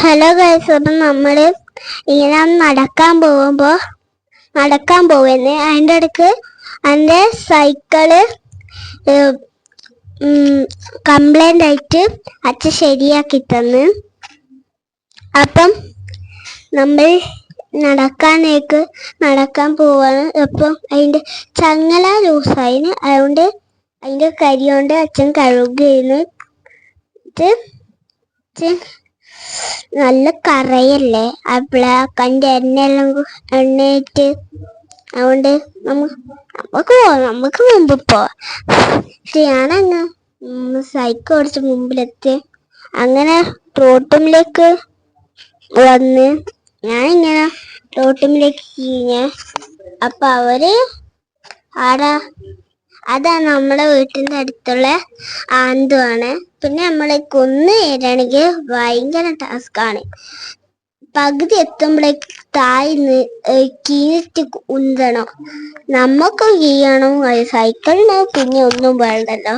Hello guys അപ്പം നമ്മൾ ഇങ്ങനെ നടക്കാൻ പോകുമ്പോൾ നടക്കാൻ പോവുന്നത് അതിന്റെ ഇടയ്ക്ക് എന്റെ സൈക്കിൾ കംപ്ലൈന്റ് ആയിട്ട് അച്ഛൻ ശരിയാക്കി തന്ന്. അപ്പം നമ്മൾ നടക്കാനേക്ക് നടക്കാൻ പോവാണ്. അപ്പം അതിന്റെ ചങ്ങല ലൂസായിന് അതുകൊണ്ട് അതിന്റെ കരി കൊണ്ട് അച്ഛൻ കഴുകുകയാണ് അച്ഛൻ നല്ല കറയല്ലേ? ആ ബ്ലാക്കന്റെ എണ്ണയെല്ലാം എണ്ണയിട്ട് അതുകൊണ്ട് നമുക്ക് നമുക്ക് പോവാം നമുക്ക് മുമ്പ് പോവാം ഞാനങ്ങ് സൈക്കിൾ ഓടിച്ച് മുമ്പിലെത്തി. അങ്ങനെ റോട്ടുമിലേക്ക് വന്ന് ഞാനിങ്ങനെ റോട്ടുമിലേക്ക് കീഞ്ഞ അപ്പൊ അവർ ആടാ അതാ നമ്മുടെ വീട്ടിന്റെ അടുത്തുള്ള ആന്തുവാണ്. പിന്നെ നമ്മളെ കൊന്ന് കയറുകയാണെങ്കിൽ ഭയങ്കര ആണ്. പകുതി എത്തുമ്പോഴേക്ക് താഴ്ന്ന് കീഴിട്ട് ഉന്തണം. നമുക്ക് കീഴണം സൈക്കിളിന് പിന്നെ ഒന്നും വേണ്ടല്ലോ.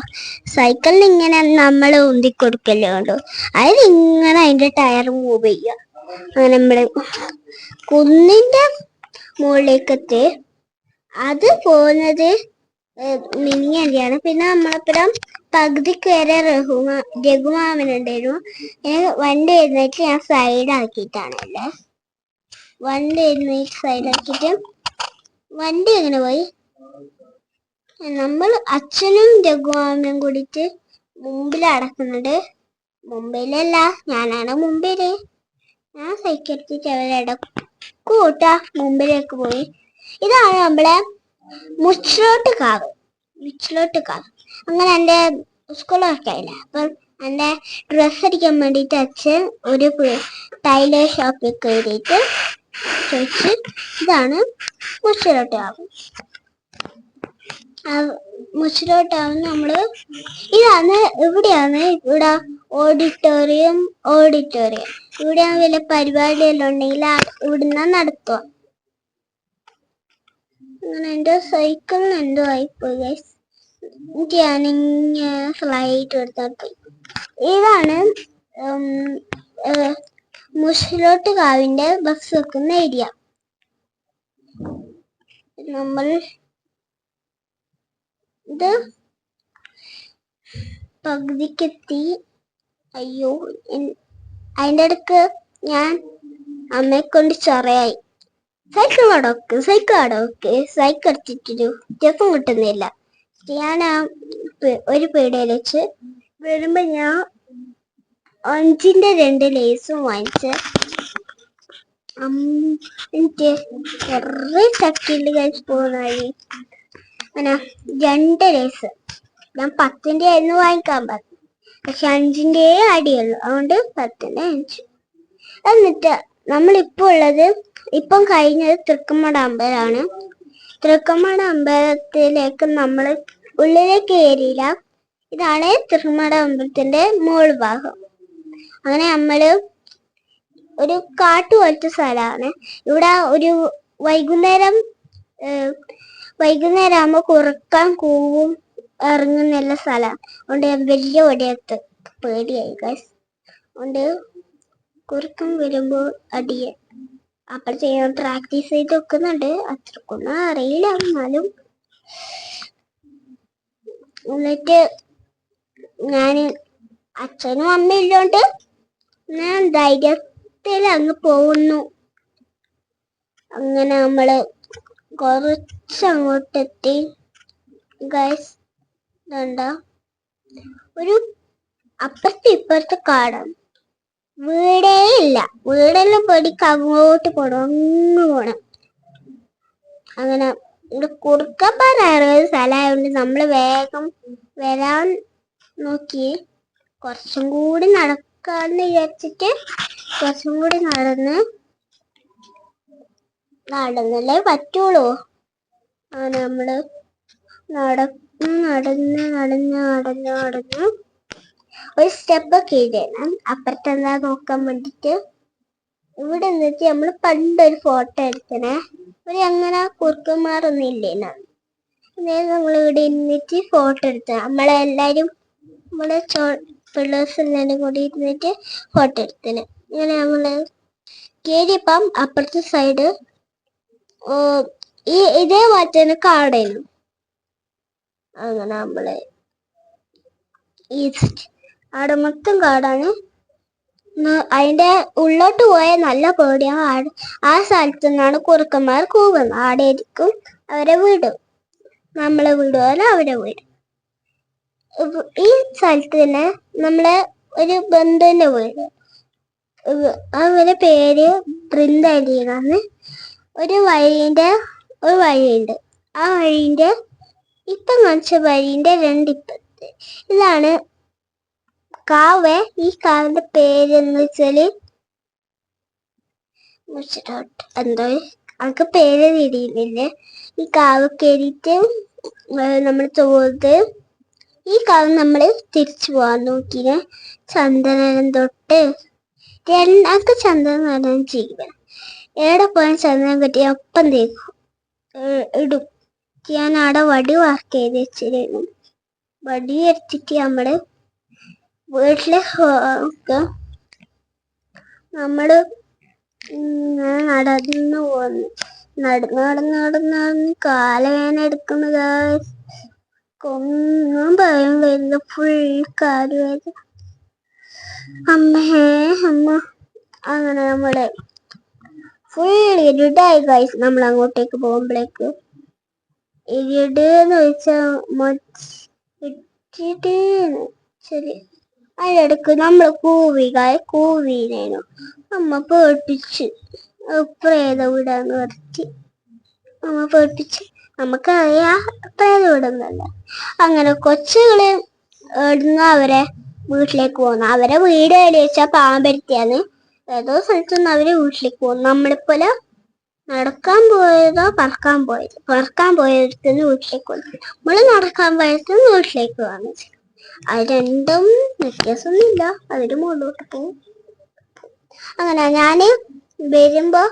സൈക്കിളിന് ഇങ്ങനെ നമ്മൾ ഉന്തി കൊടുക്കല്ലേ വേണ്ടു. അതിലിങ്ങനെ അതിന്റെ ടയർ മൂവ് ചെയ്യുക അങ്ങനെ നമ്മൾ കുന്നിന്റെ മുകളിലേക്കെത്തി അത് പോകുന്നത് മിനിയന്റെയാണ് പിന്നെ നമ്മളപ്പുറം പകുതിക്ക് വരെ റഹുമാ രഘുമാമനുണ്ടായിരുന്നു ഞാൻ വണ്ടി എഴുന്നേറ്റ് ഞാൻ സൈഡ് ആക്കിയിട്ടാണല്ലേ വണ്ടി എഴുന്നേറ്റ് സൈഡ് ആക്കിയിട്ട് വണ്ടി എങ്ങനെ പോയി? നമ്മൾ അച്ഛനും രഘുമാമനും കൂടിയിട്ട് മുമ്പിൽ അടക്കുന്നുണ്ട് മുമ്പിലല്ല ഞാനാണ് മുമ്പിൽ. ഞാൻ സൈക്കിൾ എടുത്തിട്ട് അവരടക്കൂട്ടാ മുമ്പിലേക്ക് പോയി. ഇതാണ് നമ്മളെ മുച്ചിലോട്ട് കാവ്. മുച്ചിലോട്ട് കാവ്. അങ്ങനെ എന്റെ സ്കൂൾ ആയില്ല. അപ്പം എന്റെ ഡ്രസ്സ് അടിക്കാൻ വേണ്ടിയിട്ട് അച്ഛൻ ഒരു ടൈലർ ഷോപ്പിൽ കയറിയിട്ട് ചോദിച്ച് ഇതാണ് മുച്ചിലോട്ട് കാവ്. മുച്ചിലോട്ടാവും നമ്മൾ ഇതാണ് ഇവിടെയാണ് ഇവിടെ ഓഡിറ്റോറിയം ഓഡിറ്റോറിയം ഇവിടെ വല്ല പരിപാടിയെല്ലാം ഉണ്ടെങ്കിൽ ഇവിടുന്ന് നടത്തുക. എന്റെ സൈക്കിൾ എന്തോ ആയിപ്പോയി ഗൈസ് ഫ്ലൈറ്റ് എടുത്താൽ പോയി ഇതാണ് മുഷിലോട്ട് കാവിന്റെ ബസ് വെക്കുന്ന ഏരിയ നമ്മൾ ഇത് പകുതിക്കെത്തി. അയ്യോ അതിന്റെ ഇടയ്ക്ക് ഞാൻ അമ്മയെ കൊണ്ട് ചൊറയായി. സൈക്കിൾ അടവക്ക് സൈക്കിൾ അടവക്ക് സൈക്കിൾ അടിച്ചിട്ടൊരു വ്യത്യാസം കിട്ടുന്നില്ല. ഞാൻ ആ ഒരു പീടികയിൽ വെച്ച് വരുമ്പോ ഞാൻ അഞ്ചിന്റെ രണ്ട് ലേസും വാങ്ങിച്ച് എനിക്ക് കുറേ ചക്കിൽ കഴിച്ച് പോകുന്ന രണ്ട് ലേസ് ഞാൻ പത്തിന്റെ ആയിരുന്നു വാങ്ങിക്കാൻ പറഞ്ഞു പക്ഷെ അഞ്ചിന്റെ അടിയുള്ളൂ അതുകൊണ്ട് പത്തിന്റെ അഞ്ച്. എന്നിട്ട് നമ്മളിപ്പോ ഉള്ളത് ഇപ്പം കഴിഞ്ഞത് തൃക്കമ്മട അമ്പലമാണ്. തൃക്കമ്മട അമ്പലത്തിലേക്ക് നമ്മൾ ഉള്ളിലേക്ക് കയറിയില്ല ഇതാണ് തൃക്കമ്മട അമ്പലത്തിന്റെ മോൾ ഭാഗം. അങ്ങനെ നമ്മൾ ഒരു കാട്ടു പോലത്തെ സ്ഥലമാണ്. ഇവിടെ ഒരു വൈകുന്നേരം വൈകുന്നേരം ആകുമ്പോ കുറയ്ക്കാൻ കൂവും ഇറങ്ങുന്ന സ്ഥലമാണ് അതുകൊണ്ട് വലിയ ഒടിയത്ത്. പേടിയായി ഗൈസ് അതുകൊണ്ട് കുറുക്കം വരുമ്പോ അടിയെ അപ്പോൾ ചെയ്യാൻ പ്രാക്ടീസ് ചെയ്ത് വെക്കുന്നുണ്ട് അത്രക്കൊന്നും അറിയില്ല. എന്നാലും എന്നിട്ട് ഞാൻ അച്ഛനും അമ്മയും ഇല്ലോണ്ട് ഞാൻ ധൈര്യത്തിൽ അങ്ങ് പോകുന്നു. അങ്ങനെ നമ്മൾ കുറച്ചങ്ങോട്ടെത്തി. ഗൈസ് ഒരു അപ്പുറത്തെ ഇപ്പുറത്ത് കാടാണ്. വീടേ ഇല്ല വീടെല്ലാം പേടിക്ക് അങ്ങോട്ട് പോണം അങ്ങ് പോണം. അങ്ങനെ കുറുക്കപ്പാറ സ്ഥലമായതുകൊണ്ട് നമ്മൾ വേഗം വരാൻ നോക്കി. കുറച്ചും കൂടി നടക്കാന്ന് വിചാരിച്ചിട്ട് കുറച്ചും കൂടി നടന്ന് നടന്നല്ലേ പറ്റുള്ളൂ. അങ്ങനെ നമ്മൾ നടന്ന് നടന്ന് നടന്ന് നടന്ന് നടന്ന് ഒരു സ്റ്റെപ്പ് ഒക്കെ എഴുതണം അപ്പുറത്തെന്താ നോക്കാൻ വേണ്ടിട്ട്? ഇവിടെ എന്നിട്ട് നമ്മൾ പണ്ടൊരു ഫോട്ടോ എടുക്കണേ ഒരു അങ്ങനെ കുറുക്കന്മാരൊന്നും ഇല്ലേനാ അതായത് നമ്മൾ ഇവിടെ ഇരുന്നിട്ട് ഫോട്ടോ എടുത്ത നമ്മളെല്ലാരും നമ്മളെ ചോ പിള്ളേഴ്സ് എല്ലാവരും കൂടി ഇരുന്നിട്ട് ഫോട്ടോ എടുത്തിന്. ഇങ്ങനെ നമ്മൾ കയറിയപ്പം അപ്പുറത്തെ സൈഡ് ഈ ഇതേ തന്നെ കാടായിരുന്നു അങ്ങനെ നമ്മൾ ഈ അവിടെ മൊത്തം കാടാണ്. അതിന്റെ ഉള്ളോട്ട് പോയ നല്ല പേടിയാണ് ആട് ആ സ്ഥലത്ത് നിന്നാണ് കുറുക്കന്മാർ കൂവുന്നത്. ആടെ ആയിരിക്കും അവരെ വീട്. നമ്മളെ വീട് അവരെ വീട്. ഈ സ്ഥലത്ത് തന്നെ നമ്മളെ ഒരു ബന്ധുവിന്റെ വീട്. അവരുടെ അവരെ പേര് ബൃന്ദാലിന്നാണ് ഒരു വഴിന്റെ ഒരു വഴിയുണ്ട്. ആ വഴിന്റെ ഇപ്പം കാണിച്ച വഴിന്റെ രണ്ടിപ്പത്ത് ഇതാണ് കാവ് ഈ കാവിന്റെ പേര് എന്ന് വെച്ചാൽ എന്തോ? അവൾക്ക് പേര് തിരിയുന്നില്ലേ ഈ കാവ് കയറിയിട്ട് നമ്മൾ തോത് ഈ കാവ് നമ്മൾ തിരിച്ചു പോവാൻ നോക്കിന്. ചന്ദനം തൊട്ട്. രണ്ടാൾക്ക് ചന്ദനം നടാൻ ചെയ്യണം. എവിടെ പോയാൽ ചന്ദനം കെട്ടി ഒപ്പം തേക്കും. ഇടും. ഞാൻ അവിടെ വടി വർക്ക് ചെയ്ത് വെച്ചിരുന്നു. വടി എടുത്തിട്ട് നമ്മൾ വീട്ടിൽ നമ്മൾ ഒക്കെ ഇങ്ങനെ നടന്നു പോന്നു. നടന്ന് നടന്ന് നടന്ന് നടന്ന് കാലവേന എടുക്കുന്നത് കൊന്നും ഭയം വരുന്നു ഫുൾ കാലുവേദന. അമ്മേ അമ്മ. അങ്ങനെ നമ്മൾ ഫുൾ ഇരുടായി ഗൈസ് നമ്മൾ അങ്ങോട്ടേക്ക് പോകുമ്പോഴേക്ക് ഇരുട് എന്ന് വെച്ചാൽ ഇട്ടിട്ട് ശരി അതിനിടക്ക് നമ്മൾ കൂവികായ കൂവിനേനു. അമ്മ പേട്ടിച്ച് പ്രേത വിടാന്ന് പറഞ്ഞ് അമ്മ പേട്ടിച്ച് നമുക്കറിയാം പ്രേത വിടുന്നല്ല. അങ്ങനെ കൊച്ചുകൾ ഇടുന്ന അവരെ വീട്ടിലേക്ക് പോകുന്നു അവരെ വീട് എവിടെ വെച്ചാൽ പാമ്പരുത്തിയാണ് ഏതോ സ്ഥലത്തുനിന്ന് അവർ വീട്ടിലേക്ക് പോകുന്നു നമ്മളിപ്പോലെ നടക്കാൻ പോയതോ പറക്കാൻ പോയത്? പറക്കാൻ പോയതിന് വീട്ടിലേക്ക് വന്നു. നമ്മൾ നടക്കാൻ പോയത് വീട്ടിലേക്ക് വന്നു. അത് രണ്ടും വ്യത്യാസമൊന്നുമില്ല. അതിന്റെ മുകളിലോട്ട് പോകും അങ്ങനെ ഞാൻ വരുമ്പോ